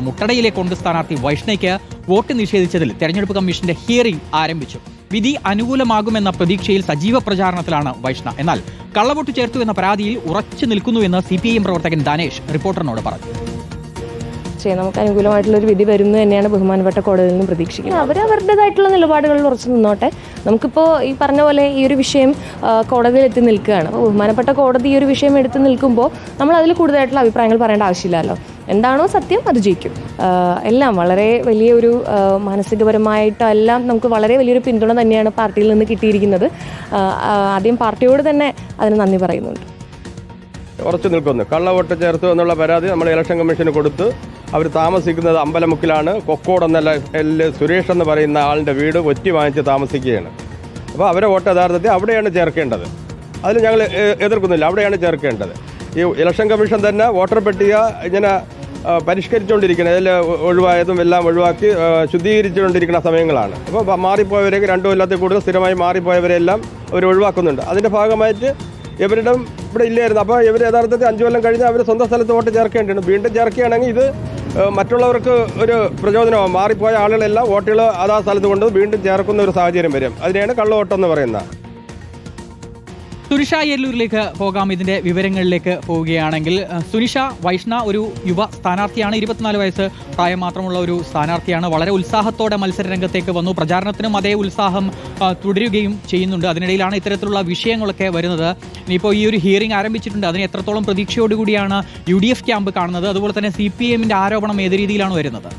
പറയുന്നത് മുട്ടടയിലെ കോൺഗ്രസ് സ്ഥാനാർത്ഥി വൈഷ്ണയ്ക്ക് വോട്ട് നിഷേധിച്ചതിൽ തെരഞ്ഞെടുപ്പ് കമ്മീഷന്റെ ഹിയറിംഗ് ആരംഭിച്ചു. വിധി അനുകൂലമാകുമെന്ന പ്രതീക്ഷയിൽ സജീവ പ്രചാരണത്തിലാണ് വൈഷ്ണ. എന്നാൽ കള്ളവോട്ട് ചേർത്തു എന്ന പരാതിയിൽ ഉറച്ചു നിൽക്കുന്നുവെന്ന് സി പി ഐ എം പ്രവർത്തകൻ ദാനേഷ് റിപ്പോർട്ടറിനോട് പറഞ്ഞു. പക്ഷേ നമുക്ക് അനുകൂലമായിട്ടുള്ള ഒരു വിധി വരുന്നു തന്നെയാണ് ബഹുമാനപ്പെട്ട കോടതിയിൽ നിന്നും പ്രതീക്ഷിക്കുന്നത്. അവർ അവരുടേതായിട്ടുള്ള നിലപാടുകളിൽ ഉറച്ചു നിന്നോട്ടെ. നമുക്കിപ്പോൾ ഈ പറഞ്ഞ പോലെ ഈ ഒരു വിഷയം കോടതിയിൽ എത്തി നിൽക്കുകയാണ്. അപ്പോൾ ബഹുമാനപ്പെട്ട കോടതി ഈ ഒരു വിഷയം എടുത്ത് നിൽക്കുമ്പോൾ നമ്മൾ അതിൽ കൂടുതലായിട്ടുള്ള അഭിപ്രായങ്ങൾ പറയേണ്ട ആവശ്യമില്ലല്ലോ. എന്താണോ സത്യം അത് ജയിക്കും. എല്ലാം വളരെ വലിയൊരു ആ, മാനസികപരമായിട്ടെല്ലാം നമുക്ക് വളരെ വലിയൊരു പിന്തുണ തന്നെയാണ് പാർട്ടിയിൽ നിന്ന് കിട്ടിയിരിക്കുന്നത്. ആദ്യം പാർട്ടിയോട് തന്നെ അതിന് നന്ദി പറയുന്നുണ്ട്. ഉറച്ചു നിൽക്കുന്നു. കള്ളവോട്ട് ചേർത്തു എന്നുള്ള പരാതി നമ്മൾ ഇലക്ഷൻ കമ്മീഷന് കൊടുത്ത്. അവർ താമസിക്കുന്നത് അമ്പലമുക്കിലാണ്. കൊക്കോട് എന്നല്ല സുരേഷ് എന്ന് പറയുന്ന ആളിന്റെ വീട് ഒറ്റി വാങ്ങിച്ച് താമസിക്കുകയാണ്. അപ്പോൾ അവരെ വോട്ട് യഥാർത്ഥത്തിൽ അവിടെയാണ് ചേർക്കേണ്ടത്. അതിൽ ഞങ്ങൾ എതിർക്കുന്നില്ല. അവിടെയാണ് ചേർക്കേണ്ടത്. ഈ ഇലക്ഷൻ കമ്മീഷൻ തന്നെ വോട്ടർ പട്ടിക ഇങ്ങനെ പരിഷ്കരിച്ചുകൊണ്ടിരിക്കുന്നത്. അതിൽ ഒഴിവായതും എല്ലാം ഒഴിവാക്കി ശുദ്ധീകരിച്ചുകൊണ്ടിരിക്കുന്ന സമയങ്ങളാണ്. അപ്പോൾ മാറിപ്പോയവരെ രണ്ടു കൊല്ലത്തിൽ കൂടുതൽ സ്ഥിരമായി മാറിപ്പോയവരെല്ലാം അവർ ഒഴിവാക്കുന്നുണ്ട്. അതിന്റെ ഭാഗമായിട്ട് ഇവരുടെ ഇവിടെ ഇല്ലായിരുന്നു. അപ്പോൾ ഇവർ യഥാർത്ഥത്തിൽ അഞ്ചു കൊല്ലം കഴിഞ്ഞ് അവർ സ്വന്തം സ്ഥലത്ത് വോട്ട് ചേർക്കേണ്ടതാണ് വീണ്ടും ചേർക്കുകയാണെങ്കിൽ ഇത് മറ്റുള്ളവർക്ക് ഒരു പ്രചോദനമാകും മാറിപ്പോയ ആളുകളെല്ലാം വോട്ടുകൾ അതാ സ്ഥലത്ത് കൊണ്ട് വീണ്ടും ചേർക്കുന്ന ഒരു സാഹചര്യം വരും. അതിനെയാണ് കള്ളവോട്ടെന്ന് പറയുന്നത്. സുനിഷ യെല്ലൂരിലേക്ക് പോകാം. ഇതിന്റെ വിവരങ്ങളിലേക്ക് പോവുകയാണെങ്കിൽ സുനിഷ വൈഷ്ണ ഒരു യുവ സ്ഥാനാർത്ഥിയാണ്. ഇരുപത്തിനാല് വയസ്സ് പ്രായം മാത്രമുള്ള ഒരു സ്ഥാനാർത്ഥിയാണ്. വളരെ ഉത്സാഹത്തോടെ മത്സര രംഗത്തേക്ക് വന്നു. പ്രചാരണത്തിനും അതേ ഉത്സാഹം തുടരുകയും ചെയ്യുന്നുണ്ട്. അതിനിടയിലാണ് ഇത്തരത്തിലുള്ള വിഷയങ്ങളൊക്കെ വരുന്നത്. ഇനിയിപ്പോൾ ഈ ഒരു ഹിയറിംഗ് ആരംഭിച്ചിട്ടുണ്ട്. അതിന് എത്രത്തോളം പ്രതീക്ഷയോടുകൂടിയാണ് യു ഡി എഫ് ക്യാമ്പ് കാണുന്നത്? അതുപോലെ തന്നെ സി പി എമ്മിന്റെ ആരോപണം ഏത് രീതിയിലാണ് വരുന്നത്?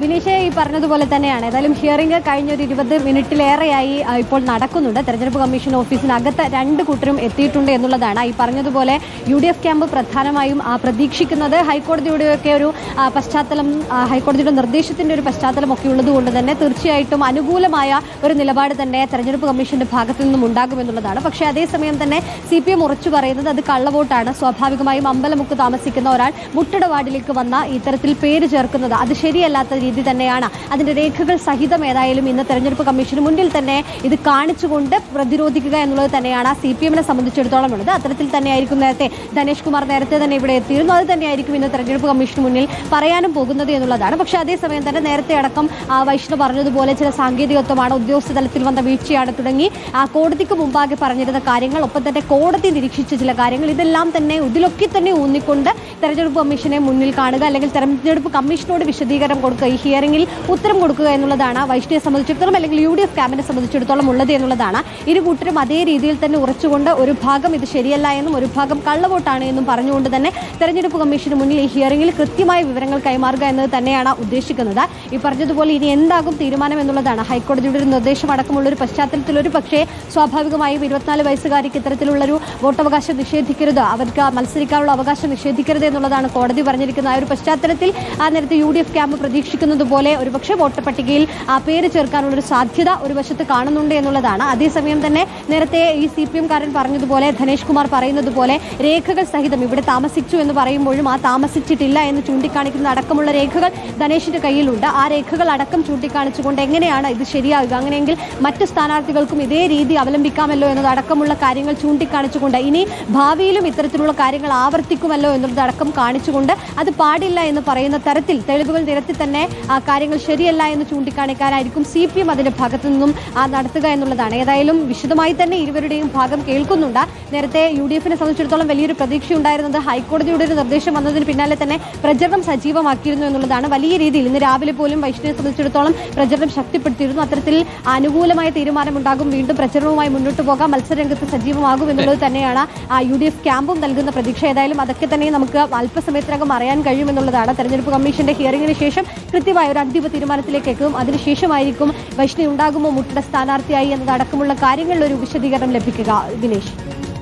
വിനീഷ് ഈ പറഞ്ഞതുപോലെ തന്നെയാണ്. ഏതായാലും ഹിയറിംഗ് കഴിഞ്ഞ ഒരു ഇരുപത് മിനിറ്റിലേറെയായി ഇപ്പോൾ നടക്കുന്നുണ്ട്. തെരഞ്ഞെടുപ്പ് കമ്മീഷൻ ഓഫീസിനകത്ത് രണ്ട് കൂട്ടരും എത്തിയിട്ടുണ്ട് എന്നുള്ളതാണ് ഈ പറഞ്ഞതുപോലെ യു ഡി എഫ് ക്യാമ്പ് പ്രധാനമായും പ്രതീക്ഷിക്കുന്നത്. ഹൈക്കോടതിയുടെയൊക്കെ ഒരു പശ്ചാത്തലം ഹൈക്കോടതിയുടെ നിർദ്ദേശത്തിന്റെ ഒരു പശ്ചാത്തലം ഒക്കെ ഉള്ളതുകൊണ്ട് തന്നെ തീർച്ചയായിട്ടും അനുകൂലമായ ഒരു നിലപാട് തന്നെ തെരഞ്ഞെടുപ്പ് കമ്മീഷന്റെ ഭാഗത്തു നിന്നും ഉണ്ടാകുമെന്നുള്ളതാണ്. പക്ഷേ അതേസമയം തന്നെ സി പി എം ഉറച്ചു പറയുന്നത് അത് കള്ളവോട്ടാണ്. സ്വാഭാവികമായും അമ്പലമുക്ക് താമസിക്കുന്ന ഒരാൾ മുട്ടട വാർഡിലേക്ക് വന്ന ഇത്തരത്തിൽ പേര് ചേർക്കുന്നത് അത് ശരിയല്ലാത്ത രീതി തന്നെയാണ്. അതിന്റെ രേഖകൾ സഹിതം ഏതായാലും ഇന്ന് തെരഞ്ഞെടുപ്പ് കമ്മീഷന് മുന്നിൽ തന്നെ ഇത് കാണിച്ചുകൊണ്ട് പ്രതിരോധിക്കുക എന്നുള്ളത് തന്നെയാണ് സി പി എമ്മിനെ സംബന്ധിച്ചിടത്തോളം ഉള്ളത്. അത്തരത്തിൽ തന്നെയായിരിക്കും നേരത്തെ ധനേഷ് കുമാർ നേരത്തെ തന്നെ ഇവിടെ എത്തിയിരുന്നു. അത് തന്നെയായിരിക്കും ഇന്ന് തെരഞ്ഞെടുപ്പ് കമ്മീഷന് മുന്നിൽ പറയാനും പോകുന്നത് എന്നുള്ളതാണ്. പക്ഷേ അതേസമയം തന്നെ നേരത്തെ അടക്കം വൈഷ്ണവ് പറഞ്ഞതുപോലെ ചില സാങ്കേതികത്വമാണ് ഉദ്യോഗസ്ഥ തലത്തിൽ വന്ന വീഴ്ചയാണ് തുടങ്ങി. കോടതിക്ക് മുമ്പാകെ പറഞ്ഞിരുന്ന കാര്യങ്ങൾ ഒപ്പം തന്നെ കോടതി നിരീക്ഷിച്ച ചില കാര്യങ്ങൾ ഇതെല്ലാം തന്നെ ഇതിലൊക്കെ തന്നെ ഊന്നിക്കൊണ്ട് തെരഞ്ഞെടുപ്പ് കമ്മീഷനെ മുന്നിൽ കാണുക അല്ലെങ്കിൽ തെരഞ്ഞെടുപ്പ് കമ്മീഷനോട് വിശദീകരണം കൊടുക്കുക ഈ ഹിയറിംഗിൽ ഉത്തരം കൊടുക്കുക എന്നുള്ളതാണ് വൈഷ്ണവിയെ സംബന്ധിച്ചിടത്തോളം അല്ലെങ്കിൽ യു ഡി എഫ് ക്യാമ്പിനെ സംബന്ധിച്ചിടത്തോളം ഉള്ളത് എന്നുള്ളതാണ്. ഇരു കൂട്ടരും അതേ രീതിയിൽ തന്നെ ഉറച്ചുകൊണ്ട് ഒരു ഭാഗം ഇത് ശരിയല്ല എന്നും ഒരു ഭാഗം കള്ളവോട്ടാണ് എന്നും പറഞ്ഞുകൊണ്ട് തന്നെ തെരഞ്ഞെടുപ്പ് കമ്മീഷന് മുന്നിൽ ഈ ഹിയറിംഗിൽ കൃത്യമായ വിവരങ്ങൾ കൈമാറുക എന്നത് തന്നെയാണ് ഉദ്ദേശിക്കുന്നത്. ഈ പറഞ്ഞതുപോലെ ഇനി എന്താകും തീരുമാനം എന്നുള്ളതാണ്. ഹൈക്കോടതിയുടെ ഒരു നിർദ്ദേശം അടക്കമുള്ള ഒരു പശ്ചാത്തലത്തിൽ ഒരു പക്ഷേ സ്വാഭാവികമായും ഇരുപത്തിനാല് വയസ്സുകാരിക്ക് ഇത്തരത്തിലുള്ളൊരു വോട്ടവകാശം നിഷേധിക്കരുത്. അവർക്ക് മത്സരിക്കാനുള്ള അവകാശം നിഷേധിക്കരുത് എന്നുള്ളതാണ് കോടതി പറഞ്ഞിരിക്കുന്ന ആ ഒരു പശ്ചാത്തലത്തിൽ ആ നേരത്തെ യു ഡി എഫ് ക്യാമ്പ് പ്രതീക്ഷിക്കുന്നത് പോലെ ഒരുപക്ഷെ വോട്ടർ പട്ടികയിൽ ആ പേര് ചേർക്കാനുള്ളൊരു സാധ്യത ഒരു വശത്ത് കാണുന്നുണ്ട് എന്നുള്ളതാണ്. അതേസമയം തന്നെ നേരത്തെ ഈ സി പി എംകാരൻ പറഞ്ഞതുപോലെ ധനേഷ് കുമാർ പറയുന്നത് പോലെ രേഖകൾ സഹിതം ഇവിടെ താമസിച്ചു എന്ന് പറയുമ്പോഴും ആ താമസിച്ചിട്ടില്ല എന്ന് ചൂണ്ടിക്കാണിക്കുന്ന അടക്കമുള്ള രേഖകൾ ധനേഷിന്റെ കയ്യിലുണ്ട്. ആ രേഖകൾ അടക്കം ചൂണ്ടിക്കാണിച്ചുകൊണ്ട് എങ്ങനെയാണ് ഇത് ശരിയാകുക അങ്ങനെയെങ്കിൽ മറ്റ് സ്ഥാനാർത്ഥികൾക്കും ഇതേ രീതി അവലംബിക്കാമല്ലോ എന്നതടക്കമുള്ള കാര്യങ്ങൾ ചൂണ്ടിക്കാണിച്ചുകൊണ്ട് ഇനി ഭാവിയിലും ഇത്തരത്തിലുള്ള കാര്യങ്ങൾ ആവർത്തിക്കുമല്ലോ എന്നതടക്കം കാണിച്ചുകൊണ്ട് അത് പാടില്ല എന്ന് പറയുന്ന തരത്തിൽ തെളിവുകൾ നിരത്തി തന്നെ കാര്യങ്ങൾ ശരിയല്ല എന്ന് ചൂണ്ടിക്കാണിക്കാനായിരിക്കും സി പി എം അതിന്റെ ഭാഗത്തു നിന്നും ആ നടത്തുക എന്നുള്ളതാണ്. ഏതായാലും വിശദമായി തന്നെ ഇരുവരുടെയും ഭാഗം കേൾക്കുന്നുണ്ട്. നേരത്തെ യു ഡി എഫിനെ സംബന്ധിച്ചിടത്തോളം വലിയൊരു പ്രതീക്ഷയുണ്ടായിരുന്നത് ഹൈക്കോടതിയുടെ ഒരു നിർദ്ദേശം വന്നതിന് പിന്നാലെ തന്നെ പ്രചരണം സജീവമാക്കിയിരുന്നു എന്നുള്ളതാണ്. വലിയ രീതിയിൽ ഇന്ന് രാവിലെ പോലും വൈഷ്ണവിനെ സംബന്ധിച്ചിടത്തോളം പ്രചരണം ശക്തിപ്പെടുത്തിയിരുന്നു. അത്തരത്തിൽ അനുകൂലമായ തീരുമാനമുണ്ടാകും. വീണ്ടും പ്രചരണവുമായി മുന്നോട്ട് പോകാം. മത്സരരംഗത്ത് സജീവമാകും എന്നുള്ളത് തന്നെയാണ് ആ യു ഡി എഫ് ക്യാമ്പും നൽകുന്ന പ്രതീക്ഷ. ഏതായാലും അതൊക്കെ തന്നെ നമുക്ക് അല്പസമയത്തിനകം അറിയാൻ കഴിയുമെന്നുള്ളതാണ് തെരഞ്ഞെടുപ്പ് കമ്മീഷന്റെ ഹിയറിംഗിന് ശേഷം കൃത്യമായ ഒരു അന്തിമ തീരുമാനത്തിലേക്ക് എത്തും അതിനുശേഷമായിരിക്കും വൈഷ്ണവി ഉണ്ടാകുമോ മുട്ടയുടെ സ്ഥാനാർത്ഥിയായി എന്നതടക്കമുള്ള കാര്യങ്ങളിൽ ഒരു വിശദീകരണം ലഭിക്കുക. ദിനേശ്.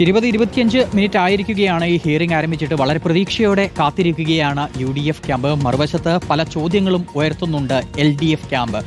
ഇരുപത് ഇരുപത്തിയഞ്ച് മിനിറ്റ് ആയിരിക്കുകയാണ് ഈ ഹിയറിംഗ് ആരംഭിച്ചിട്ട് വളരെ പ്രതീക്ഷയോടെ കാത്തിരിക്കുകയാണ് യു ഡി എഫ് ക്യാമ്പ്. മറുവശത്ത് പല ചോദ്യങ്ങളും ഉയർത്തുന്നുണ്ട് എൽ ഡി എഫ് ക്യാമ്പ്.